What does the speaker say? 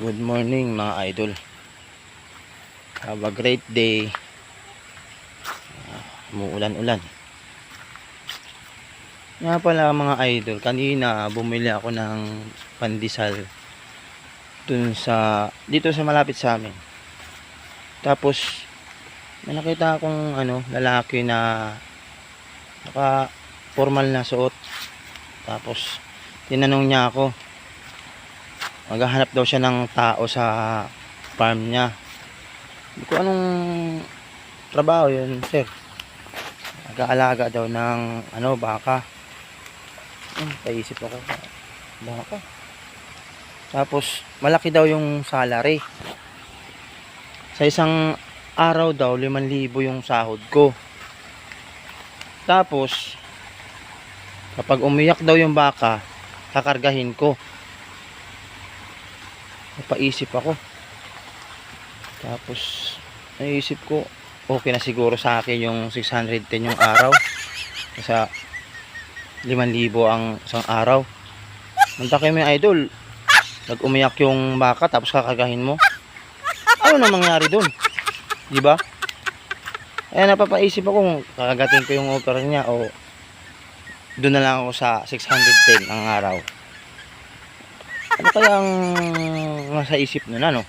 Good morning mga idol. Have a great day. Umuulan-ulan. Nga pala mga idol, kanina bumili ako ng pandesal dun sa dito sa malapit sa amin. Tapos may nakita akong ano, lalaki na naka formal na suot. Tapos tinanong niya ako maghahanap daw siya ng tao sa farm niya. Hindi ko anong trabaho yun, sir. Nag-aalaga daw ng ano, baka. Hmm, paisip ako. Baka. Tapos, malaki daw yung salary. Sa isang araw daw, 5,000 yung sahod ko. Tapos, kapag umiyak daw yung baka, kakargahin ko napaisip ako. Tapos naisip ko okay na siguro sa akin yung 610 yung araw. Sa 5,000 ang isang araw. Manta kayo mga idol. Nag umiyak yung baka tapos kakagahin mo. Ano na mangyari dun? Di ba? Eh napapaisip ako kung kakagatin ko yung offer niya o doon na lang ako sa 610 ang araw. Ano kaya ang nasa isip nun ano?